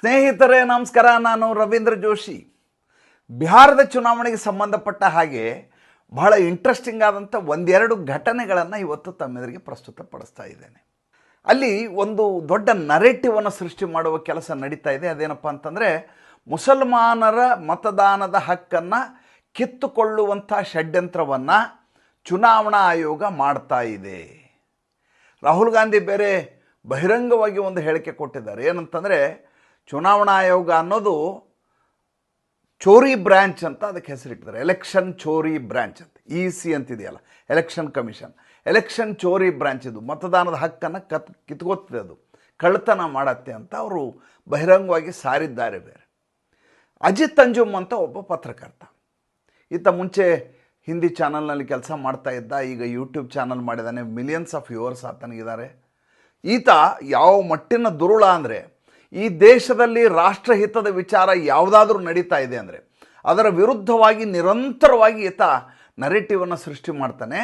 ಸ್ನೇಹಿತರೇ, ನಮಸ್ಕಾರ. ನಾನು ರವೀಂದ್ರ ಜೋಶಿ. ಬಿಹಾರದ ಚುನಾವಣೆಗೆ ಸಂಬಂಧಪಟ್ಟ ಹಾಗೆ ಬಹಳ ಇಂಟ್ರೆಸ್ಟಿಂಗ್ ಆದಂಥ ಒಂದೆರಡು ಘಟನೆಗಳನ್ನು ಇವತ್ತು ತಮ್ಮೆದುರಿಗೆ ಪ್ರಸ್ತುತಪಡಿಸ್ತಾ ಇದ್ದೇನೆ. ಅಲ್ಲಿ ಒಂದು ದೊಡ್ಡ ನರೇಟಿವನ್ನು ಸೃಷ್ಟಿ ಮಾಡುವ ಕೆಲಸ ನಡೀತಾ ಇದೆ. ಅದೇನಪ್ಪ ಅಂತಂದರೆ, ಮುಸಲ್ಮಾನರ ಮತದಾನದ ಹಕ್ಕನ್ನು ಕಿತ್ತುಕೊಳ್ಳುವಂಥ ಷಡ್ಯಂತ್ರವನ್ನು ಚುನಾವಣಾ ಆಯೋಗ ಮಾಡ್ತಾ ಇದೆ. ರಾಹುಲ್ ಗಾಂಧಿ ಬೇರೆ ಬಹಿರಂಗವಾಗಿ ಒಂದು ಹೇಳಿಕೆ ಕೊಟ್ಟಿದ್ದಾರೆ. ಏನಂತಂದರೆ ಚುನಾವಣಾ ಆಯೋಗ ಅನ್ನೋದು ಚೋರಿ ಬ್ರ್ಯಾಂಚ್ ಅಂತ ಅದಕ್ಕೆ ಹೆಸರಿಟ್ಟಿದ್ದಾರೆ. ಎಲೆಕ್ಷನ್ ಚೋರಿ ಬ್ರ್ಯಾಂಚ್ ಅಂತ. E C ಅಂತಿದೆಯಲ್ಲ. Election commission. Election ಚೋರಿ ಬ್ರ್ಯಾಂಚ್ ಇದು. ಮತದಾನದ ಹಕ್ಕನ್ನು ಕತ್, ಕಿತ್ಕೋತದೆ ಅದು. ಕಳ್ಳತನ ಮಾಡತ್ತೆ ಅಂತ ಅವರು ಬಹಿರಂಗವಾಗಿ ಸಾರಿದ್ದಾರೆ ಬೇರೆ. ಅಜಿತ್ ಅಂಜುಮ್ ಅಂತ ಒಬ್ಬ ಪತ್ರಕರ್ತ. ಈತ ಮುಂಚೆ ಹಿಂದಿ ಚಾನಲ್ನಲ್ಲಿ ಕೆಲಸ ಮಾಡ್ತಾ ಇದ್ದ, ಈಗ ಯೂಟ್ಯೂಬ್ ಚಾನಲ್ ಮಾಡಿದ್ದಾನೆ ಮಿಲಿಯನ್ಸ್ ಆಫ್ ವ್ಯೂವರ್ಸ್ ಆತನಿಗಿದ್ದಾರೆ. ಈತ ಯಾವ ಮಟ್ಟಿನ ದುರುಳ ಅಂದರೆ ಈ ದೇಶದಲ್ಲಿ ರಾಷ್ಟ್ರಹಿತದ ವಿಚಾರ ಯಾವುದಾದ್ರೂ ನಡೀತಾ ಇದೆ ಅಂದರೆ ಅದರ ವಿರುದ್ಧವಾಗಿ ನಿರಂತರವಾಗಿ ಈತ ನರೇಟಿವನ್ನು ಸೃಷ್ಟಿ ಮಾಡ್ತಾನೆ.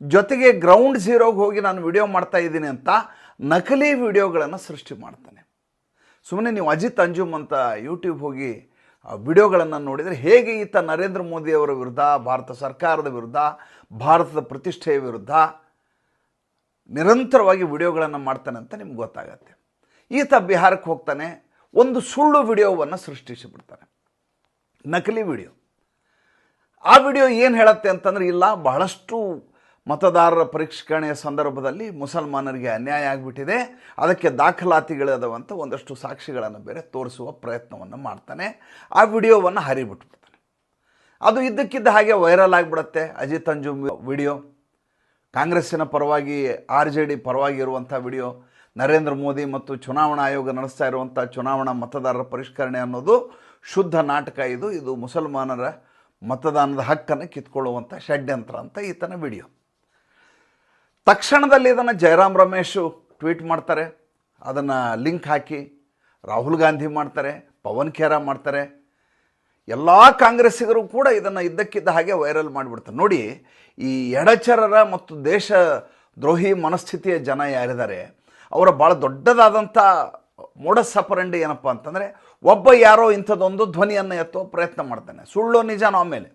ಜೊತೆಗೆ ಗ್ರೌಂಡ್ ಝೀರೋಗೆ ಹೋಗಿ ನಾನು ವಿಡಿಯೋ ಮಾಡ್ತಾ ಇದ್ದೀನಿ ಅಂತ ನಕಲಿ ವಿಡಿಯೋಗಳನ್ನು ಸೃಷ್ಟಿ ಮಾಡ್ತಾನೆ. ಸುಮ್ಮನೆ ನೀವು ಅಜಿತ್, ಅಂಜುಮ್ ಅಂತ ಯೂಟ್ಯೂಬ್ ಹೋಗಿ ವಿಡಿಯೋಗಳನ್ನು ನೋಡಿದರೆ ಹೇಗೆ ಈತ ನರೇಂದ್ರ ಮೋದಿಯವರ ವಿರುದ್ಧ, ಭಾರತ ಸರ್ಕಾರದ ವಿರುದ್ಧ, ಭಾರತದ ಪ್ರತಿಷ್ಠೆಯ ವಿರುದ್ಧ ನಿರಂತರವಾಗಿ ವಿಡಿಯೋಗಳನ್ನು ಮಾಡ್ತಾನೆ ಅಂತ ನಿಮ್ಗೆ ಗೊತ್ತಾಗತ್ತೆ. ಈತ ಬಿಹಾರಕ್ಕೆ ಹೋಗ್ತಾನೆ, ಒಂದು ಸುಳ್ಳು ವಿಡಿಯೋವನ್ನು ಸೃಷ್ಟಿಸಿಬಿಡ್ತಾನೆ. ನಕಲಿ ವಿಡಿಯೋ. ಆ ವಿಡಿಯೋ ಏನು ಹೇಳುತ್ತೆ ಅಂತಂದರೆ, ಇಲ್ಲ, ಬಹಳಷ್ಟು ಮತದಾರರ ಪರಿಷ್ಕರಣೆಯ ಸಂದರ್ಭದಲ್ಲಿ ಮುಸಲ್ಮಾನರಿಗೆ ಅನ್ಯಾಯ ಆಗಿಬಿಟ್ಟಿದೆ, ಅದಕ್ಕೆ ದಾಖಲಾತಿಗಳಾದವಂಥ ಒಂದಷ್ಟು ಸಾಕ್ಷಿಗಳನ್ನು ಬೇರೆ ತೋರಿಸುವ ಪ್ರಯತ್ನವನ್ನು ಮಾಡ್ತಾನೆ, ಆ ವಿಡಿಯೋವನ್ನು ಹರಿಬಿಟ್ಬಿಡ್ತಾನೆ. ಅದು ಇದ್ದಕ್ಕಿದ್ದ ಹಾಗೆ ವೈರಲ್ ಆಗಿಬಿಡುತ್ತೆ, ಅಜಿತ್ ಅಂಜುಮ್ ವಿಡಿಯೋ. ಕಾಂಗ್ರೆಸ್ಸಿನ ಪರವಾಗಿ, ಆರ್ ಜೆ ಡಿ ಪರವಾಗಿ ಇರುವಂಥ ವಿಡಿಯೋ. ನರೇಂದ್ರ ಮೋದಿ ಮತ್ತು ಚುನಾವಣಾ ಆಯೋಗ ನಡೆಸ್ತಾ ಇರುವಂಥ ಚುನಾವಣಾ ಮತದಾರರ ಪರಿಷ್ಕರಣೆ ಅನ್ನೋದು ಶುದ್ಧ ನಾಟಕ ಇದು. ಇದು ಮುಸಲ್ಮಾನರ ಮತದಾನದ ಹಕ್ಕನ್ನು ಕಿತ್ಕೊಳ್ಳುವಂಥ ಷಡ್ಯಂತ್ರ ಅಂತ ಈತನ ವಿಡಿಯೋ. ತಕ್ಷಣದಲ್ಲಿ ಇದನ್ನು ಜಯರಾಮ್ ರಮೇಶು ಟ್ವೀಟ್ ಮಾಡ್ತಾರೆ. ಅದನ್ನು ಲಿಂಕ್ ಹಾಕಿ ರಾಹುಲ್ ಗಾಂಧಿ ಮಾಡ್ತಾರೆ, ಪವನ್ ಖೇರಾ ಮಾಡ್ತಾರೆ. ಎಲ್ಲ ಕಾಂಗ್ರೆಸ್ಸಿಗರು ಕೂಡ ಇದನ್ನು ಇದ್ದಕ್ಕಿದ್ದ ಹಾಗೆ ವೈರಲ್ ಮಾಡಿಬಿಡ್ತಾರೆ. ನೋಡಿ, ಈ ಎಡಚರರ ಮತ್ತು ದೇಶ ದ್ರೋಹಿ ಮನಸ್ಥಿತಿಯ ಜನ ಯಾರಿದ್ದಾರೆ ಅವರ ಭಾಳ ದೊಡ್ಡದಾದಂಥ ಮೋಡ ಸಪರಂಡಿ ಏನಪ್ಪ ಅಂತಂದರೆ ಒಬ್ಬ ಯಾರೋ ಇಂಥದ್ದೊಂದು ಧ್ವನಿಯನ್ನು ಎತ್ತುವ ಪ್ರಯತ್ನ ಮಾಡ್ತಾನೆ. ಸುಳ್ಳು ನಿಜನೋ ಆಮೇಲೆ.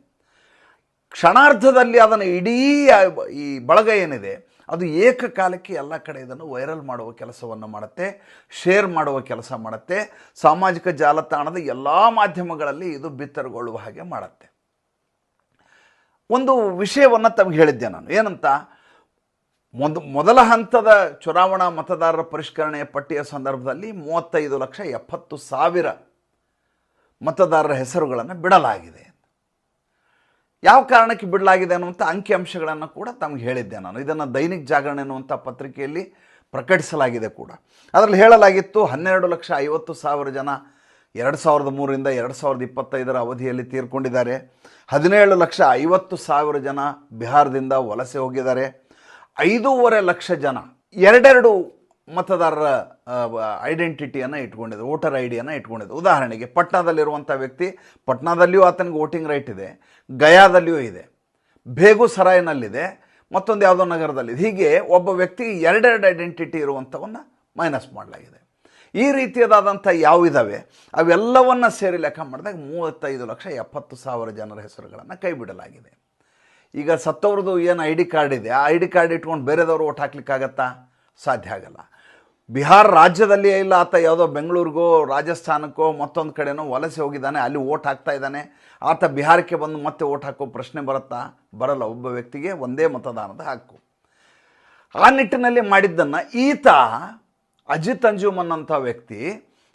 ಕ್ಷಣಾರ್ಧದಲ್ಲಿ ಅದನ್ನು ಇಡೀ ಈ ಬಳಗ ಏನಿದೆ, ಅದು ಏಕಕಾಲಕ್ಕೆ ಎಲ್ಲ ಕಡೆ ಇದನ್ನು ವೈರಲ್ ಮಾಡುವ ಕೆಲಸವನ್ನು ಮಾಡುತ್ತೆ, ಶೇರ್ ಮಾಡುವ ಕೆಲಸ ಮಾಡುತ್ತೆ, ಸಾಮಾಜಿಕ ಜಾಲತಾಣದ ಎಲ್ಲ ಮಾಧ್ಯಮಗಳಲ್ಲಿ ಇದು ಬಿತ್ತರಗೊಳ್ಳುವ ಹಾಗೆ ಮಾಡುತ್ತೆ. ಒಂದು ವಿಷಯವನ್ನು ತಮಗೆ ಹೇಳಿದ್ದೆ ನಾನು. ಏನಂತ? ಮೊದ, ಮೊದಲ ಹಂತದ ಚುನಾವಣಾ ಮತದಾರರ ಪರಿಷ್ಕರಣೆಯ ಪಟ್ಟಿಯ ಸಂದರ್ಭದಲ್ಲಿ ಮೂವತ್ತೈದು ಲಕ್ಷ ಎಪ್ಪತ್ತು ಸಾವಿರ ಮತದಾರರ ಹೆಸರುಗಳನ್ನು ಬಿಡಲಾಗಿದೆ. ಯಾವ ಕಾರಣಕ್ಕೆ ಬಿಡಲಾಗಿದೆ ಅನ್ನುವಂಥ ಅಂಕಿಅಂಶಗಳನ್ನು ಕೂಡ ತಮಗೆ ಹೇಳಿದ್ದೆ ನಾನು. ಇದನ್ನು ದೈನಿಕ್ ಜಾಗರಣೆ ಅನ್ನುವಂಥ ಪತ್ರಿಕೆಯಲ್ಲಿ ಪ್ರಕಟಿಸಲಾಗಿದೆ ಕೂಡ. ಅದರಲ್ಲಿ ಹೇಳಲಾಗಿತ್ತು, ಹನ್ನೆರಡು ಲಕ್ಷ ಐವತ್ತು ಸಾವಿರ ಜನ ಎರಡು ಸಾವಿರದ ಮೂರರಿಂದ ಎರಡು ಸಾವಿರದ ಇಪ್ಪತ್ತೈದರ ಅವಧಿಯಲ್ಲಿ ತೀರ್ಕೊಂಡಿದ್ದಾರೆ. ಹದಿನೇಳು ಲಕ್ಷ ಐವತ್ತು ಸಾವಿರ ಜನ ಬಿಹಾರದಿಂದ ವಲಸೆ ಹೋಗಿದ್ದಾರೆ. ಐದೂವರೆ ಲಕ್ಷ ಜನ, ಎರಡೆರಡು ಮತದಾರರ ಐಡೆಂಟಿಟಿಯನ್ನು ಇಟ್ಕೊಂಡಿದ್ದಾರೆ ವೋಟರ್ ಐ ಡಿಯನ್ನು ಉದಾಹರಣೆಗೆ ಪಟ್ನಾದಲ್ಲಿರುವಂಥ ವ್ಯಕ್ತಿ, ಪಟ್ನಾದಲ್ಲಿಯೂ ಆತನಿಗೆ ವೋಟಿಂಗ್ ರೈಟ್ ಇದೆ, ಗಯಾದಲ್ಲಿಯೂ ಇದೆ, ಬೇಗುಸರಾಯ್ನಲ್ಲಿದೆ, ಮತ್ತೊಂದು ಯಾವುದೋ ನಗರದಲ್ಲಿದೆ ಹೀಗೆ ಒಬ್ಬ ವ್ಯಕ್ತಿಗೆ ಎರಡೆರಡು ಐಡೆಂಟಿಟಿ ಇರುವಂಥವನ್ನು ಮೈನಸ್ ಮಾಡಲಾಗಿದೆ. ಈ ರೀತಿಯದಾದಂಥ ಯಾವಿದಾವೆ, ಅವೆಲ್ಲವನ್ನು ಸೇರಿ ಲೆಕ್ಕ ಮಾಡಿದಾಗ ಮೂವತ್ತೈದು ಲಕ್ಷ ಎಪ್ಪತ್ತು ಸಾವಿರ ಜನರ ಹೆಸರುಗಳನ್ನು ಕೈ ಬಿಡಲಾಗಿದೆ ಈಗ ಸತ್ತವ್ರದ್ದು ಏನು ಐ ಡಿ ಕಾರ್ಡ್ ಇದೆ, ಆ ಐ ಡಿ ಕಾರ್ಡ್ ಇಟ್ಕೊಂಡು ಬೇರೆದವ್ರು ಓಟ್ ಹಾಕ್ಲಿಕ್ಕಾಗತ್ತಾ? ಸಾಧ್ಯ ಆಗಲ್ಲ. ಬಿಹಾರ ರಾಜ್ಯದಲ್ಲಿ ಇಲ್ಲ, ಆತ ಯಾವುದೋ ಬೆಂಗಳೂರಿಗೋ, ರಾಜಸ್ಥಾನಕ್ಕೋ, ಮತ್ತೊಂದು ಕಡೆನೋ ವಲಸೆ ಹೋಗಿದ್ದಾನೆ, ಅಲ್ಲಿ ಓಟ್ ಹಾಕ್ತಾ ಇದ್ದಾನೆ. ಆತ ಬಿಹಾರಕ್ಕೆ ಬಂದು ಮತ್ತೆ ಓಟ್ ಹಾಕೋ ಪ್ರಶ್ನೆ ಬರುತ್ತಾ? ಬರಲ್ಲ, ಒಬ್ಬ ವ್ಯಕ್ತಿಗೆ ಒಂದೇ ಮತದಾನದ ಹಕ್ಕು. ಆ ನಿಟ್ಟಿನಲ್ಲಿ ಮಾಡಿದ್ದನ್ನು ಈತ, ಅಜಿತ್ ಅಂಜುಮನ್ ಅನ್ನೋಂಥ ವ್ಯಕ್ತಿ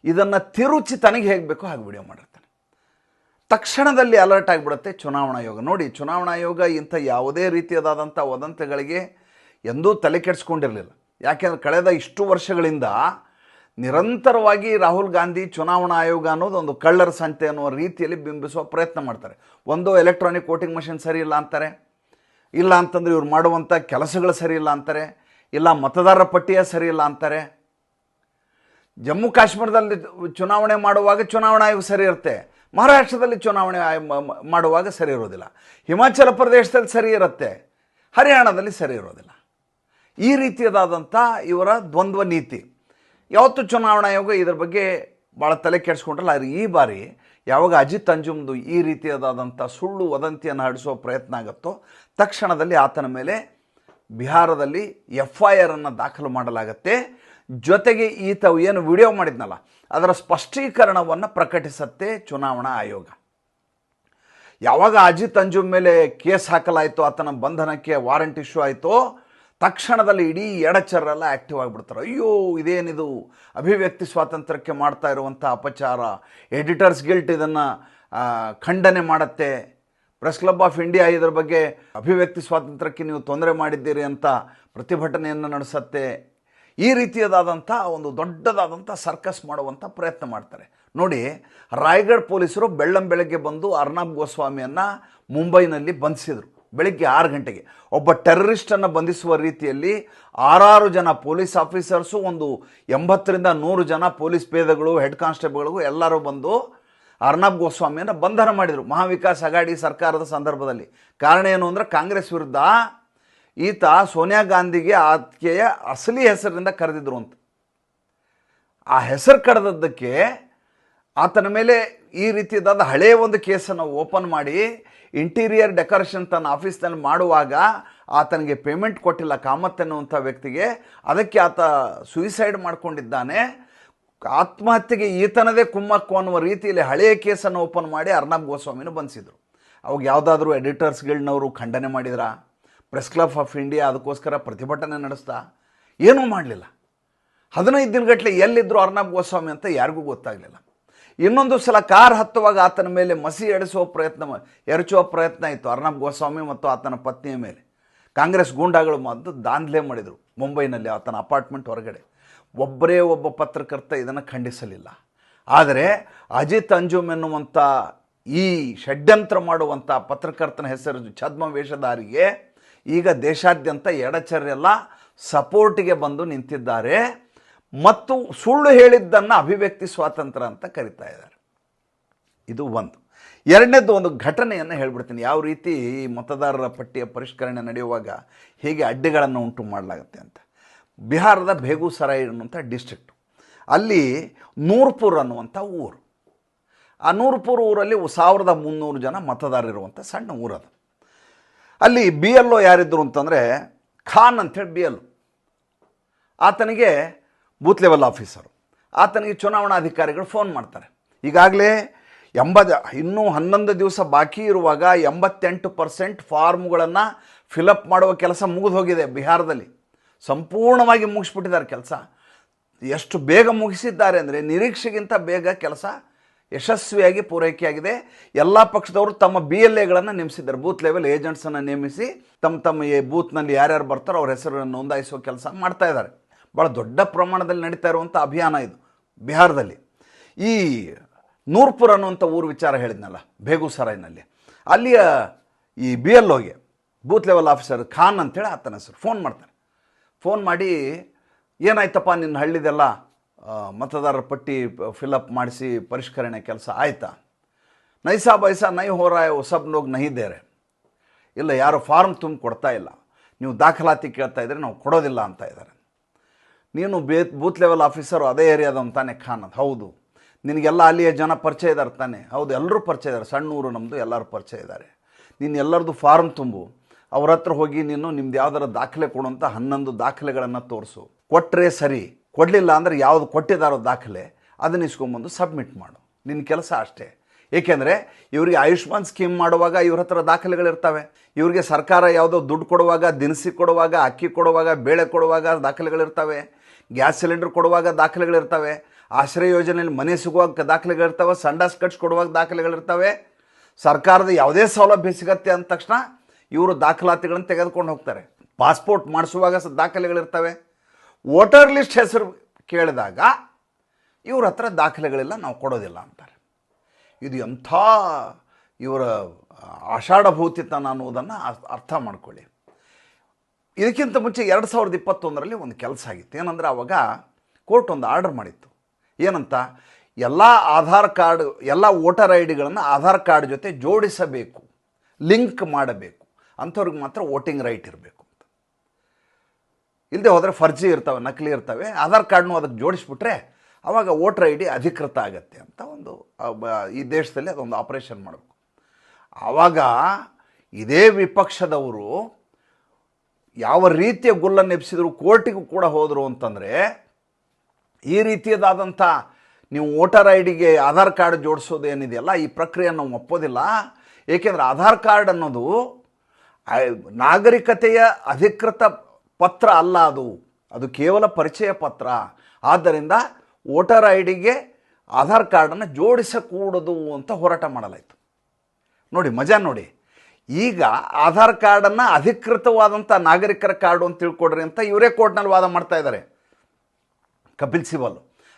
ಇದನ್ನು ತಿರುಚಿ ತನಗೆ ಹೇಗೆ ಬೇಕೋ ಹಾಗೆ ವಿಡಿಯೋ ಮಾಡಿರ್ತಾನೆ. ತಕ್ಷಣದಲ್ಲಿ ಅಲರ್ಟ್ ಆಗಿಬಿಡುತ್ತೆ ಚುನಾವಣಾ ಆಯೋಗ. ನೋಡಿ, ಚುನಾವಣಾ ಆಯೋಗ ಇಂಥ ಯಾವುದೇ ರೀತಿಯಾದಂಥ ವದಂತಿಗಳಿಗೆ ಎಂದೂ ತಲೆ ಕೆಡಿಸ್ಕೊಂಡಿರಲಿಲ್ಲ. ಯಾಕೆಂದ್ರೆ ಕಳೆದ ಇಷ್ಟು ವರ್ಷಗಳಿಂದ ನಿರಂತರವಾಗಿ ರಾಹುಲ್ ಗಾಂಧಿ ಚುನಾವಣಾ ಆಯೋಗ ಅನ್ನೋದು ಒಂದು ಕಳ್ಳರ ಸಂತೆ ಅನ್ನುವ ರೀತಿಯಲ್ಲಿ ಬಿಂಬಿಸುವ ಪ್ರಯತ್ನ ಮಾಡ್ತಾರೆ. ಒಂದು ಎಲೆಕ್ಟ್ರಾನಿಕ್ ವೋಟಿಂಗ್ ಮಷಿನ್ ಸರಿ ಇಲ್ಲ ಅಂತಾರೆ. ಇಲ್ಲ ಅಂತಂದರೆ ಇವ್ರು ಮಾಡುವಂಥ ಕೆಲಸಗಳು ಸರಿ ಇಲ್ಲ ಅಂತಾರೆ. ಇಲ್ಲ ಮತದಾರರ ಪಟ್ಟಿಯ ಸರಿ ಇಲ್ಲ ಅಂತಾರೆ. ಜಮ್ಮು ಕಾಶ್ಮೀರದಲ್ಲಿ ಚುನಾವಣೆ ಮಾಡುವಾಗ ಚುನಾವಣಾ ಆಯೋಗ ಸರಿ ಇರುತ್ತೆ. ಮಹಾರಾಷ್ಟ್ರದಲ್ಲಿ ಚುನಾವಣೆ ಮಾಡುವಾಗ ಸರಿ ಇರೋದಿಲ್ಲ. ಹಿಮಾಚಲ ಪ್ರದೇಶದಲ್ಲಿ ಸರಿ ಇರುತ್ತೆ. ಹರಿಯಾಣದಲ್ಲಿ ಸರಿ ಇರೋದಿಲ್ಲ. ಈ ರೀತಿಯದಾದಂಥ ಇವರ ದ್ವಂದ್ವ ನೀತಿ. ಯಾವತ್ತು ಚುನಾವಣಾ ಆಯೋಗ ಇದರ ಬಗ್ಗೆ ಭಾಳ ತಲೆ ಕೆಡಿಸ್ಕೊಂಡ್ರಲ್ಲ, ಆದರೆ ಈ ಬಾರಿ ಯಾವಾಗ ಅಜಿತ್ ಅಂಜುಮ್ದು ಈ ರೀತಿಯಾದಂಥ ಸುಳ್ಳು ವದಂತಿಯನ್ನು ಹಾಡಿಸುವ ಪ್ರಯತ್ನ ಆಗುತ್ತೋ, ತಕ್ಷಣದಲ್ಲಿ ಆತನ ಮೇಲೆ ಬಿಹಾರದಲ್ಲಿ ಎಫ್ ಐ ಆರನ್ನು ದಾಖಲು ಮಾಡಲಾಗತ್ತೆ. ಜೊತೆಗೆ ಈತ ಏನು ವಿಡಿಯೋ ಮಾಡಿದ್ನಲ್ಲ, ಅದರ ಸ್ಪಷ್ಟೀಕರಣವನ್ನು ಪ್ರಕಟಿಸತ್ತೆ ಚುನಾವಣಾ ಆಯೋಗ. ಯಾವಾಗ ಅಜಿತ್ ಅಂಜುಮ್ ಮೇಲೆ ಕೇಸ್ ಹಾಕಲಾಯಿತು, ಆತನ ಬಂಧನಕ್ಕೆ ವಾರಂಟ್ ಇಶ್ಯೂ ಆಯಿತು, ತಕ್ಷಣದಲ್ಲಿ ಇಡೀ ಎಡಚರರೆಲ್ಲ ಆ್ಯಕ್ಟಿವ್ ಆಗಿಬಿಡ್ತಾರೆ. ಅಯ್ಯೋ, ಇದೇನಿದು? ಅಭಿವ್ಯಕ್ತಿ ಸ್ವಾತಂತ್ರ್ಯಕ್ಕೆ ಮಾಡ್ತಾ ಇರುವಂಥ ಅಪಚಾರ, ಎಡಿಟರ್ಸ್ ಗಿಲ್ಟ್ ಇದನ್ನು ಖಂಡನೆ ಮಾಡುತ್ತೆ. ಪ್ರೆಸ್ ಕ್ಲಬ್ ಆಫ್ ಇಂಡಿಯಾ ಇದರ ಬಗ್ಗೆ ಅಭಿವ್ಯಕ್ತಿ ಸ್ವಾತಂತ್ರ್ಯಕ್ಕೆ ನೀವು ತೊಂದರೆ ಮಾಡಿದ್ದೀರಿ ಅಂತ ಪ್ರತಿಭಟನೆಯನ್ನು ನಡೆಸತ್ತೆ. ಈ ರೀತಿಯದಾದಂಥ ಒಂದು ದೊಡ್ಡದಾದಂಥ ಸರ್ಕಸ್ ಮಾಡುವಂಥ ಪ್ರಯತ್ನ ಮಾಡ್ತಾರೆ. ನೋಡಿ ರಾಯಗಢ ಪೊಲೀಸರು ಬೆಳ್ಳಂ ಬೆಳಗ್ಗೆ ಬಂದು ಅರ್ನಾಬ್ ಗೋಸ್ವಾಮಿಯನ್ನು ಮುಂಬೈನಲ್ಲಿ ಬಂಧಿಸಿದರು, ಬೆಳಿಗ್ಗೆ ಆರು ಗಂಟೆಗೆ. ಒಬ್ಬ ಟೆರರಿಸ್ಟನ್ನು ಬಂಧಿಸುವ ರೀತಿಯಲ್ಲಿ ಆರಾರು ಜನ ಪೊಲೀಸ್ ಆಫೀಸರ್ಸು, ಒಂದು ಎಂಬತ್ತರಿಂದ ನೂರು ಜನ ಪೊಲೀಸ್ ಪೇದಗಳು, ಹೆಡ್ ಕಾನ್ಸ್ಟೇಬಲ್ಗಳು ಎಲ್ಲರೂ ಬಂದು ಅರ್ನಬ್ ಗೋಸ್ವಾಮಿಯನ್ನು ಬಂಧನ ಮಾಡಿದರು. ಮಹಾವಿಕಾಸ್ ಅಗಾಡಿ ಸರ್ಕಾರದ ಸಂದರ್ಭದಲ್ಲಿ. ಕಾರಣ ಏನು ಅಂದರೆ ಕಾಂಗ್ರೆಸ್ ವಿರುದ್ಧ ಈತ ಸೋನಿಯಾ ಗಾಂಧಿಗೆ ಆಕೆಯ ಅಸಲಿ ಹೆಸರಿನಿಂದ ಕರೆದಿದ್ರು ಅಂತ. ಆ ಹೆಸರು ಕರೆದದ್ದಕ್ಕೆ ಆತನ ಮೇಲೆ ಈ ರೀತಿಯಾದ ಹಳೆಯ ಒಂದು ಕೇಸನ್ನು ಓಪನ್ ಮಾಡಿ ಇಂಟೀರಿಯರ್ ಡೆಕೋರೇಷನ್ ತನ್ನ ಆಫೀಸ್ನಲ್ಲಿ ಮಾಡುವಾಗ ಆತನಿಗೆ ಪೇಮೆಂಟ್ ಕೊಟ್ಟಿಲ್ಲ ಕಾಮತ್ ಅನ್ನುವಂಥ ವ್ಯಕ್ತಿಗೆ. ಅದಕ್ಕೆ ಆತ ಸುಯಿಸೈಡ್ ಮಾಡ್ಕೊಂಡಿದ್ದಾನೆ. ಆತ್ಮಹತ್ಯೆಗೆ ಈತನದೇ ಕುಮ್ಮಕ್ಕು ಅನ್ನುವ ರೀತಿಯಲ್ಲಿ ಹಳೆಯ ಕೇಸನ್ನು ಓಪನ್ ಮಾಡಿ ಅರ್ನಬ್ ಗೋಸ್ವಾಮಿನ ಬಂದಿಸಿದರು ಅವಾಗ ಯಾವುದಾದ್ರೂ ಎಡಿಟರ್ಸ್ಗಳನ್ನವರು ಖಂಡನೆ ಮಾಡಿದ್ರಾ? ಪ್ರೆಸ್ ಕ್ಲಬ್ ಆಫ್ ಇಂಡಿಯಾ ಅದಕ್ಕೋಸ್ಕರ ಪ್ರತಿಭಟನೆ ನಡೆಸ್ತಾ ಏನೂ ಮಾಡಲಿಲ್ಲ. ಹದಿನೈದು ದಿನಗಟ್ಟಲೆ ಎಲ್ಲಿದ್ದರು ಅರ್ನಬ್ ಗೋಸ್ವಾಮಿ ಅಂತ ಯಾರಿಗೂ ಗೊತ್ತಾಗಲಿಲ್ಲ. ಇನ್ನೊಂದು ಸಲ ಕಾರ್ ಹತ್ತುವಾಗ ಆತನ ಮೇಲೆ ಮಸಿ ಎಡಿಸುವ ಪ್ರಯತ್ನ ಎರಚುವ ಪ್ರಯತ್ನ ಇತ್ತು ಅರ್ನಬ್ ಗೋಸ್ವಾಮಿ ಮತ್ತು ಆತನ ಪತ್ನಿಯ ಮೇಲೆ. ಕಾಂಗ್ರೆಸ್ ಗೂಂಡಾಗಳು ಮತ್ತು ದಾಂಧಲೆ ಮಾಡಿದರು ಮುಂಬೈನಲ್ಲಿ ಆತನ ಅಪಾರ್ಟ್ಮೆಂಟ್ ಹೊರಗಡೆ. ಒಬ್ಬರೇ ಒಬ್ಬ ಪತ್ರಕರ್ತ ಇದನ್ನು ಖಂಡಿಸಲಿಲ್ಲ. ಆದರೆ ಅಜಿತ್ ಅಂಜುಮ್ ಎನ್ನುವಂಥ ಈ ಷಡ್ಯಂತ್ರ ಮಾಡುವಂಥ ಪತ್ರಕರ್ತನ ಹೆಸರು ಛದ್ಮ ವೇಷಧಾರಿಗೆ ಈಗ ದೇಶಾದ್ಯಂತ ಎಡಚರೆಲ್ಲ ಸಪೋರ್ಟಿಗೆ ಬಂದು ನಿಂತಿದ್ದಾರೆ. ಮತ್ತು ಸುಳ್ಳು ಹೇಳಿದ್ದನ್ನು ಅಭಿವ್ಯಕ್ತಿ ಸ್ವಾತಂತ್ರ್ಯ ಅಂತ ಕರಿತಾ ಇದ್ದಾರೆ. ಇದು ಒಂದು. ಎರಡನೇದು ಒಂದು ಘಟನೆಯನ್ನು ಹೇಳ್ಬಿಡ್ತೀನಿ. ಯಾವ ರೀತಿ ಮತದಾರರ ಪಟ್ಟಿಯ ಪರಿಷ್ಕರಣೆ ನಡೆಯುವಾಗ ಹೇಗೆ ಅಡ್ಡಿಗಳನ್ನು ಉಂಟು ಮಾಡಲಾಗುತ್ತೆ ಅಂತ. ಬಿಹಾರದ ಬೇಗೂಸರಾಯ್ ಅನ್ನುವಂಥ ಡಿಸ್ಟ್ರಿಕ್ಟು ಅಲ್ಲಿ ನೂರ್ಪುರ್ ಅನ್ನುವಂಥ ಊರು. ಆ ನೂರ್ಪುರ್ ಊರಲ್ಲಿ ಸಾವಿರದ ಮುನ್ನೂರು ಜನ ಮತದಾರರಿರುವಂಥ ಸಣ್ಣ ಊರದು. ಅಲ್ಲಿ ಬಿ ಎಲ್ ಒ ಯಾರಿದ್ದರು ಅಂತಂದರೆ ಖಾನ್ ಅಂಥೇಳಿ ಬಿ ಎಲ್ ಆತನಿಗೆ ಬೂತ್ ಲೆವೆಲ್ ಆಫೀಸರು. ಆತನಿಗೆ ಚುನಾವಣಾ ಅಧಿಕಾರಿಗಳು ಫೋನ್ ಮಾಡ್ತಾರೆ. ಈಗಾಗಲೇ ಎಂಬತ್ತು ಇನ್ನೂ ಹನ್ನೊಂದು ದಿವಸ ಬಾಕಿ ಇರುವಾಗ ಎಂಬತ್ತೆಂಟು ಪರ್ಸೆಂಟ್ ಫಾರ್ಮ್ಗಳನ್ನು ಫಿಲಪ್ ಮಾಡುವ ಕೆಲಸ ಮುಗಿದು ಹೋಗಿದೆ ಬಿಹಾರದಲ್ಲಿ. ಸಂಪೂರ್ಣವಾಗಿ ಮುಗಿಸ್ಬಿಟ್ಟಿದ್ದಾರೆ ಕೆಲಸ. ಎಷ್ಟು ಬೇಗ ಮುಗಿಸಿದ್ದಾರೆ ಅಂದರೆ ನಿರೀಕ್ಷೆಗಿಂತ ಬೇಗ ಕೆಲಸ ಯಶಸ್ವಿಯಾಗಿ ಪೂರೈಕೆಯಾಗಿದೆ. ಎಲ್ಲ ಪಕ್ಷದವರು ತಮ್ಮ ಬಿ ಎಲ್ ಎಗಳನ್ನು ನೇಮಿಸಿದ್ದಾರೆ. ಬೂತ್ ಲೆವೆಲ್ ಏಜೆಂಟ್ಸನ್ನು ನೇಮಿಸಿ ತಮ್ಮ ತಮ್ಮ ಈ ಬೂತ್ನಲ್ಲಿ ಯಾರ್ಯಾರು ಬರ್ತಾರೋ ಅವ್ರ ಹೆಸರನ್ನು ನೋಂದಾಯಿಸೋ ಕೆಲಸ ಮಾಡ್ತಾ ಇದ್ದಾರೆ. ಭಾಳ ದೊಡ್ಡ ಪ್ರಮಾಣದಲ್ಲಿ ನಡೀತಾ ಇರುವಂಥ ಅಭಿಯಾನ ಇದು ಬಿಹಾರದಲ್ಲಿ. ಈ ನೂರ್ಪುರ್ ಅನ್ನುವಂಥ ಊರು ವಿಚಾರ ಹೇಳಿದ್ನಲ್ಲ, ಬೇಗುಸರಾಯ್ನಲ್ಲಿ. ಅಲ್ಲಿಯ ಈ ಬಿ ಎಲ್ ಒಗೆ ಬೂತ್ ಲೆವೆಲ್ ಆಫೀಸರ್ ಖಾನ್ ಅಂತೇಳಿ ಆತನ ಹೆಸರು. ಫೋನ್ ಮಾಡ್ತಾರೆ. ಫೋನ್ ಮಾಡಿ, ಏನಾಯ್ತಪ್ಪ ನಿನ್ನ ಹಳ್ಳಿದೆಲ್ಲ? ಮತದಾರರ ಪಟ್ಟಿ ಫಿಲಪ್ ಮಾಡಿಸಿ ಪರಿಷ್ಕರಣೆ ಕೆಲಸ ಆಯ್ತಾ? ನೈಸಾ ಬೈಸಾ ನೈ ಹೋರಾಯ ರಾ ಹೈ, ಸಬ್ ಲೋಗ್ ನಹಿ ದೇ ಇಲ್ಲ ಯಾರು ಫಾರ್ಮ್ ತುಂಬ ಕೊಡ್ತಾ ಇಲ್ಲ. ನೀವು ದಾಖಲಾತಿ ಕೇಳ್ತಾ ಇದ್ರೆ ನಾವು ಕೊಡೋದಿಲ್ಲ ಅಂತ ಇದ್ದಾರೆ. ನೀನು ಬೇ ಬೂತ್ ಲೆವೆಲ್ ಆಫೀಸರು ಅದೇ ಏರಿಯಾದ ತಾನೆ ಖಾನದ್ ಹೌದು. ನಿನಗೆಲ್ಲ ಅಲ್ಲಿಯ ಜನ ಪರಿಚಯ ಇದ್ದಾರೆ ತಾನೆ. ಹೌದು ಎಲ್ಲರೂ ಪರಿಚಯ ಇದ್ದಾರೆ. ಸಣ್ಣ ಊರು ನಮ್ಮದು ಎಲ್ಲರೂ ಪರಿಚಯ ಇದ್ದಾರೆ. ನೀನು ಎಲ್ಲರದು ಫಾರ್ಮ್ ತುಂಬು. ಅವ್ರ ಹತ್ರ ಹೋಗಿ ನೀನು ನಿಮ್ದು ಯಾವ್ದಾರ ದಾಖಲೆ ಕೊಡುವಂಥ ಹನ್ನೊಂದು ದಾಖಲೆಗಳನ್ನು ತೋರಿಸು. ಕೊಟ್ಟರೆ ಸರಿ. ಕೊಡಲಿಲ್ಲ ಅಂದರೆ ಯಾವುದು ಕೊಟ್ಟಿದ್ದಾರೋ ದಾಖಲೆ ಅದನ್ನ ಇಸ್ಕೊಂಬಂದು ಸಬ್ಮಿಟ್ ಮಾಡು. ನಿನ್ನ ಕೆಲಸ ಅಷ್ಟೇ. ಏಕೆಂದರೆ ಇವರಿಗೆ ಆಯುಷ್ಮಾನ್ ಸ್ಕೀಮ್ ಮಾಡುವಾಗ ಇವ್ರ ಹತ್ರ ದಾಖಲೆಗಳಿರ್ತವೆ ಇವರಿಗೆ ಸರ್ಕಾರ ಯಾವುದೋ ದುಡ್ಡು ಕೊಡುವಾಗ, ದಿನಸಿ ಕೊಡುವಾಗ, ಅಕ್ಕಿ ಕೊಡುವಾಗ, ಬೇಳೆ ಕೊಡುವಾಗ ದಾಖಲೆಗಳಿರ್ತವೆ ಗ್ಯಾಸ್ ಸಿಲಿಂಡರ್ ಕೊಡುವಾಗ ದಾಖಲೆಗಳಿರ್ತವೆ ಆಶ್ರಯ ಯೋಜನೆಯಲ್ಲಿ ಮನೆ ಸಿಗುವಾಗ ದಾಖಲೆಗಳಿರ್ತವೆ ಸಂಡಾಸ್ ಕಟ್ಸ್ ಕೊಡುವಾಗ ದಾಖಲೆಗಳಿರ್ತವೆ ಸರ್ಕಾರದ ಯಾವುದೇ ಸೌಲಭ್ಯ ಸಿಗತ್ತೆ ಅಂದ ತಕ್ಷಣ ಇವರು ದಾಖಲಾತಿಗಳನ್ನು ತೆಗೆದುಕೊಂಡು ಹೋಗ್ತಾರೆ. ಪಾಸ್ಪೋರ್ಟ್ ಮಾಡಿಸುವಾಗ ದಾಖಲೆಗಳಿರ್ತವೆ ವೋಟರ್ ಲಿಸ್ಟ್ ಹೆಸರು ಕೇಳಿದಾಗ ಇವ್ರ ಹತ್ರ ದಾಖಲೆಗಳೆಲ್ಲ ನಾವು ಕೊಡೋದಿಲ್ಲ ಅಂತಾರೆ. ಇದು ಎಂಥ ಇವರ ಆಷಾಢಭೂತಿತನ ಅನ್ನೋದನ್ನು ಅರ್- ಅರ್ಥ ಮಾಡ್ಕೊಳ್ಳಿ. ಇದಕ್ಕಿಂತ ಮುಂಚೆ ಎರಡು ಸಾವಿರದ ಇಪ್ಪತ್ತೊಂದರಲ್ಲಿ ಒಂದು ಕೆಲಸ ಆಗಿತ್ತು. ಏನಂದರೆ ಆವಾಗ ಕೋರ್ಟ್ ಒಂದು ಆರ್ಡರ್ ಮಾಡಿತ್ತು. ಏನಂತ? ಎಲ್ಲ ಆಧಾರ್ ಕಾರ್ಡ್, ಎಲ್ಲ ವೋಟರ್ ಐ ಡಿಗಳನ್ನು ಆಧಾರ್ ಕಾರ್ಡ್ ಜೊತೆ ಜೋಡಿಸಬೇಕು. ಲಿಂಕ್ ಮಾಡಬೇಕು. ಅಂಥವ್ರಿಗೆ ಮಾತ್ರ ವೋಟಿಂಗ್ ರೈಟ್ ಇರಬೇಕು. ಇಲ್ಲದೆ ಹೋದರೆ ಫರ್ಜಿ ಇರ್ತವೆ, ನಕಲಿ ಇರ್ತವೆ. ಆಧಾರ್ ಕಾರ್ಡ್ನು ಅದಕ್ಕೆ ಜೋಡಿಸ್ಬಿಟ್ರೆ ಆವಾಗ ವೋಟರ್ ಐ ಡಿ ಅಧಿಕೃತ ಆಗತ್ತೆ ಅಂತ ಒಂದು ಈ ದೇಶದಲ್ಲಿ ಅದೊಂದು ಆಪರೇಷನ್ ಮಾಡಬೇಕು. ಆವಾಗ ಇದೇ ವಿಪಕ್ಷದವರು ಯಾವ ರೀತಿಯ ಗುಲ್ಲನ್ನು ಎಬ್ಸಿದ್ರು, ಕೋರ್ಟಿಗೂ ಕೂಡ ಹೋದರು ಅಂತಂದರೆ ಈ ರೀತಿಯದಾದಂಥ ನೀವು ವೋಟರ್ ಐ ಡಿಗೆ ಆಧಾರ್ ಕಾರ್ಡ್ ಜೋಡಿಸೋದು ಏನಿದೆಯಲ್ಲ, ಈ ಪ್ರಕ್ರಿಯೆಯನ್ನು ನಾವು ಒಪ್ಪೋದಿಲ್ಲ. ಏಕೆಂದರೆ ಆಧಾರ್ ಕಾರ್ಡ್ ಅನ್ನೋದು ನಾಗರಿಕತೆಯ ಅಧಿಕೃತ ಪತ್ರ ಅಲ್ಲ ಅದು. ಅದು ಕೇವಲ ಪರಿಚಯ ಪತ್ರ. ಆದ್ದರಿಂದ ವೋಟರ್ ಐ ಡಿಗೆ ಆಧಾರ್ ಕಾರ್ಡನ್ನು ಜೋಡಿಸಕೂಡದು ಅಂತ ಹೋರಾಟ ಮಾಡಲಾಯಿತು. ನೋಡಿ, ಮಜಾ ನೋಡಿ. ಈಗ ಆಧಾರ್ ಕಾರ್ಡನ್ನು ಅಧಿಕೃತವಾದಂಥ ನಾಗರಿಕರ ಕಾರ್ಡು ಅಂತ ತಿಳ್ಕೊಡ್ರಿ ಅಂತ ಇವರೇ ಕೋರ್ಟ್ನಲ್ಲಿ ವಾದ ಮಾಡ್ತಾ ಇದ್ದಾರೆ. ಕಪಿಲ್ ಸಿಬಲ್.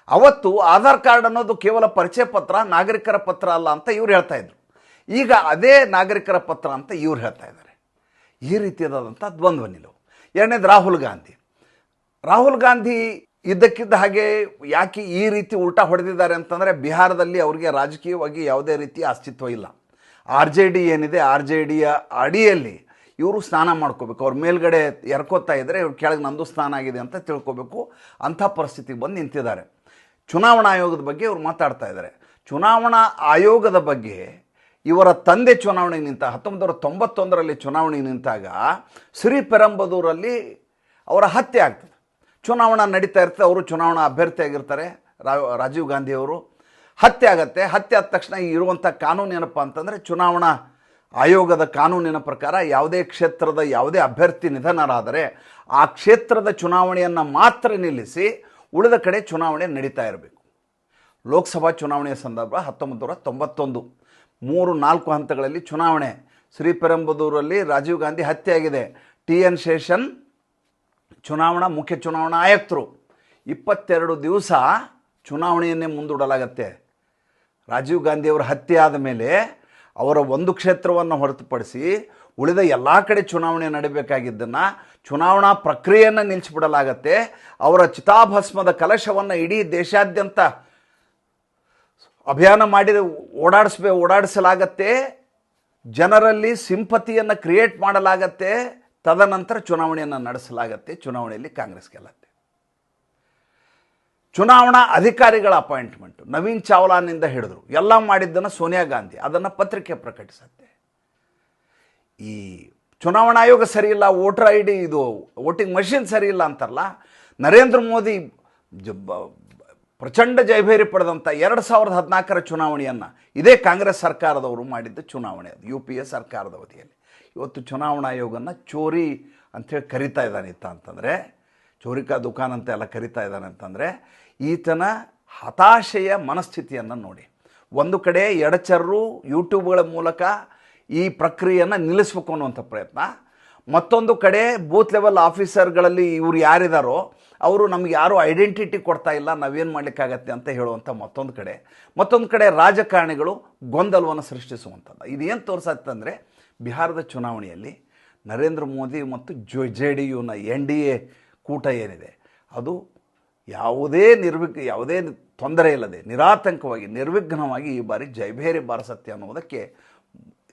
ಅವತ್ತು ಆಧಾರ್ ಕಾರ್ಡ್ ಅನ್ನೋದು ಕೇವಲ ಪರಿಚಯ ಪತ್ರ, ನಾಗರಿಕರ ಪತ್ರ ಅಲ್ಲ ಅಂತ ಇವ್ರು ಹೇಳ್ತಾ ಇದ್ರು. ಈಗ ಅದೇ ನಾಗರಿಕರ ಪತ್ರ ಅಂತ ಇವ್ರು ಹೇಳ್ತಾ ಇದ್ದಾರೆ. ಈ ರೀತಿಯಾದಂಥ ದ್ವಂದ್ವ ನಿಲುವು. ಎರಡನೇದು ರಾಹುಲ್ ಗಾಂಧಿ. ರಾಹುಲ್ ಗಾಂಧಿ ಇದ್ದಕ್ಕಿದ್ದ ಹಾಗೆ ಯಾಕೆ ಈ ರೀತಿ ಉಲ್ಟಾ ಹೊಡೆದಿದ್ದಾರೆ ಅಂತಂದರೆ ಬಿಹಾರದಲ್ಲಿ ಅವರಿಗೆ ರಾಜಕೀಯವಾಗಿ ಯಾವುದೇ ರೀತಿಯ ಅಸ್ತಿತ್ವ ಇಲ್ಲ. ಆರ್ ಜೆ ಡಿ ಏನಿದೆ, ಆರ್ ಜೆ ಡಿಯ ಅಡಿಯಲ್ಲಿ ಇವರು ಸ್ನಾನ ಮಾಡ್ಕೋಬೇಕು. ಅವ್ರ ಮೇಲ್ಗಡೆ ಎರ್ಕೋತಾ ಇದ್ದರೆ ಇವ್ರ ಕೆಳಗೆ ನಂದು ಸ್ನಾನ ಆಗಿದೆ ಅಂತ ತಿಳ್ಕೊಬೇಕು. ಅಂಥ ಪರಿಸ್ಥಿತಿಗೆ ಬಂದು ನಿಂತಿದ್ದಾರೆ. ಚುನಾವಣಾ ಆಯೋಗದ ಬಗ್ಗೆ ಇವ್ರು ಮಾತಾಡ್ತಾ ಇದ್ದಾರೆ. ಚುನಾವಣಾ ಆಯೋಗದ ಬಗ್ಗೆ ಇವರ ತಂದೆ ಚುನಾವಣೆ ನಿಂತ ಹತ್ತೊಂಬತ್ತು ನೂರ ತೊಂಬತ್ತೊಂದರಲ್ಲಿ ಚುನಾವಣೆ ನಿಂತಾಗ ಶ್ರೀ ಪೆರಂಬದೂರಲ್ಲಿ ಅವರ ಹತ್ಯೆ ಆಗ್ತದೆ. ಚುನಾವಣಾ ನಡೀತಾ ಇರ್ತದೆ, ಅವರು ಚುನಾವಣಾ ಅಭ್ಯರ್ಥಿಯಾಗಿರ್ತಾರೆ ರಾಜೀವ್ ಗಾಂಧಿಯವರು ಹತ್ಯೆ ಆಗತ್ತೆ. ಹತ್ಯೆ ಆದ ತಕ್ಷಣ ಇರುವಂಥ ಕಾನೂನು ಏನಪ್ಪ ಅಂತಂದರೆ ಚುನಾವಣಾ ಆಯೋಗದ ಕಾನೂನಿನ ಪ್ರಕಾರ ಯಾವುದೇ ಕ್ಷೇತ್ರದ ಯಾವುದೇ ಅಭ್ಯರ್ಥಿ ನಿಧನರಾದರೆ ಆ ಕ್ಷೇತ್ರದ ಚುನಾವಣೆಯನ್ನು ಮಾತ್ರ ನಿಲ್ಲಿಸಿ ಉಳಿದ ಕಡೆ ಚುನಾವಣೆ ನಡೀತಾ ಇರಬೇಕು. ಲೋಕಸಭಾ ಚುನಾವಣೆಯ ಸಂದರ್ಭ ಹತ್ತೊಂಬತ್ತು ನೂರ ತೊಂಬತ್ತೊಂದು. ಮೂರು, ನಾಲ್ಕು ಹಂತಗಳಲ್ಲಿ ಚುನಾವಣೆ. ಶ್ರೀಪೆರಂಬದೂರಲ್ಲಿ ರಾಜೀವ್ ಗಾಂಧಿ ಹತ್ಯೆಯಾಗಿದೆ. ಟಿ ಎನ್ ಶೇಷನ್ ಚುನಾವಣಾ, ಮುಖ್ಯ ಚುನಾವಣಾ ಆಯುಕ್ತರು. ಇಪ್ಪತ್ತೆರಡು ದಿವಸ ಚುನಾವಣೆಯನ್ನೇ ಮುಂದೂಡಲಾಗತ್ತೆ. ರಾಜೀವ್ ಗಾಂಧಿಯವರ ಹತ್ಯೆ ಆದ ಮೇಲೆ ಅವರ ಒಂದು ಕ್ಷೇತ್ರವನ್ನು ಹೊರತುಪಡಿಸಿ ಉಳಿದ ಎಲ್ಲ ಕಡೆ ಚುನಾವಣೆ ನಡೀಬೇಕಾಗಿದ್ದನ್ನು, ಚುನಾವಣಾ ಪ್ರಕ್ರಿಯೆಯನ್ನು ನಿಲ್ಲಿಸಿಬಿಡಲಾಗತ್ತೆ ಅವರ ಚಿತಾಭಸ್ಮದ ಕಲಶವನ್ನು ಇಡೀ ದೇಶಾದ್ಯಂತ ಅಭಿಯಾನ ಮಾಡಿ ಓಡಾಡಿಸ್ಬೇ, ಓಡಾಡಿಸಲಾಗತ್ತೆ, ಜನರಲ್ಲಿ ಸಿಂಪತಿಯನ್ನು ಕ್ರಿಯೇಟ್ ಮಾಡಲಾಗತ್ತೆ, ತದನಂತರ ಚುನಾವಣೆಯನ್ನು ನಡೆಸಲಾಗತ್ತೆ, ಚುನಾವಣೆಯಲ್ಲಿ ಕಾಂಗ್ರೆಸ್ ಗೆಲ್ಲತ್ತೆ. ಚುನಾವಣಾ ಅಧಿಕಾರಿಗಳ ಅಪಾಯಿಂಟ್ಮೆಂಟ್ ನವೀನ್ ಚಾವ್ಲಾನಿಂದ ಹಿಡಿದ್ರು. ಎಲ್ಲ ಮಾಡಿದ್ದನ್ನು ಸೋನಿಯಾ ಗಾಂಧಿ, ಅದನ್ನು ಪತ್ರಿಕೆ ಪ್ರಕಟಿಸತ್ತೆ. ಈ ಚುನಾವಣಾ ಆಯೋಗ ಸರಿಯಿಲ್ಲ ವೋಟರ್ ಐ ಡಿ ಇದು, ವೋಟಿಂಗ್ ಮಷಿನ್ ಸರಿಯಿಲ್ಲ ಅಂತಾರಲ್ಲ, ನರೇಂದ್ರ ಮೋದಿ ಪ್ರಚಂಡ ಜಯಭೇರಿ ಪಡೆದಂಥ ಎರಡು ಸಾವಿರದ ಹದಿನಾಲ್ಕರ ಚುನಾವಣೆಯನ್ನು ಇದೇ ಕಾಂಗ್ರೆಸ್ ಸರ್ಕಾರದವರು ಮಾಡಿದ್ದ ಚುನಾವಣೆ ಅದು, ಯು ಪಿ ಎ ಸರ್ಕಾರದ ಅವಧಿಯಲ್ಲಿ. ಇವತ್ತು ಚುನಾವಣಾ ಆಯೋಗನ ಚೋರಿ ಅಂಥೇಳಿ ಕರಿತಾ ಇದ್ದಾನೆ ಇತ್ತ ಅಂತಂದರೆ ಚೋರಿಕಾ ದುಕಾನ್ ಅಂತ ಎಲ್ಲ ಕರಿತಾ ಇದ್ದಾನೆ ಅಂತಂದರೆ, ಈತನ ಹತಾಶೆಯ ಮನಸ್ಥಿತಿಯನ್ನು ನೋಡಿ. ಒಂದು ಕಡೆ ಎಡಚರ್ರು ಯೂಟ್ಯೂಬ್ಗಳ ಮೂಲಕ ಈ ಪ್ರಕ್ರಿಯೆಯನ್ನು ನಿಲ್ಲಿಸ್ಬೇಕು ಅನ್ನುವಂಥ ಪ್ರಯತ್ನ ಮತ್ತೊಂದು ಕಡೆ ಬೂತ್ ಲೆವೆಲ್ ಆಫೀಸರ್ಗಳಲ್ಲಿ ಇವ್ರು ಯಾರಿದಾರೋ ಅವರು ನಮ್ಗೆ ಯಾರು ಐಡೆಂಟಿಟಿ ಕೊಡ್ತಾ ಇಲ್ಲ, ನಾವೇನು ಮಾಡಲಿಕ್ಕಾಗತ್ತೆ ಅಂತ ಹೇಳುವಂಥ ಮತ್ತೊಂದು ಕಡೆ. ಮತ್ತೊಂದು ಕಡೆ ರಾಜಕಾರಣಿಗಳು ಗೊಂದಲವನ್ನು ಸೃಷ್ಟಿಸುವಂಥದ್ದು. ಇದೇನು ತೋರಿಸತ್ತಂದರೆ ಬಿಹಾರದ ಚುನಾವಣೆಯಲ್ಲಿ ನರೇಂದ್ರ ಮೋದಿ ಮತ್ತು ಜೊ ಜೆ ಡಿ ಯುನ ಎನ್ ಡಿ ಎ ಕೂಟ ಏನಿದೆ, ಅದು ಯಾವುದೇ ನಿರ್ವಿಘ್ ಯಾವುದೇ ತೊಂದರೆ ಇಲ್ಲದೆ ನಿರಾತಂಕವಾಗಿ, ನಿರ್ವಿಘ್ನವಾಗಿ ಈ ಬಾರಿ ಜೈಭೇರಿ ಬಾರಸತ್ಯ ಅನ್ನೋದಕ್ಕೆ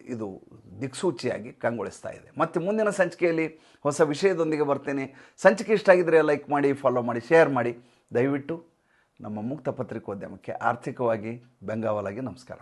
ಇದು ದಿಕ್ಸೂಚಿಯಾಗಿ ಕಂಗೊಳಿಸ್ತಾ ಇದೆ. ಮತ್ತು ಮುಂದಿನ ಸಂಚಿಕೆಯಲ್ಲಿ ಹೊಸ ವಿಷಯದೊಂದಿಗೆ ಬರ್ತೇನೆ. ಸಂಚಿಕೆ ಇಷ್ಟ ಆಗಿದ್ದರೆ ಲೈಕ್ ಮಾಡಿ ಫಾಲೋ ಮಾಡಿ ಶೇರ್ ಮಾಡಿ. ದಯವಿಟ್ಟು ನಮ್ಮ ಮುಕ್ತ ಪತ್ರಿಕೋದ್ಯಮಕ್ಕೆ ಆರ್ಥಿಕವಾಗಿ ಬೆಂಗಾವಲಾಗಿ ನಮಸ್ಕಾರ.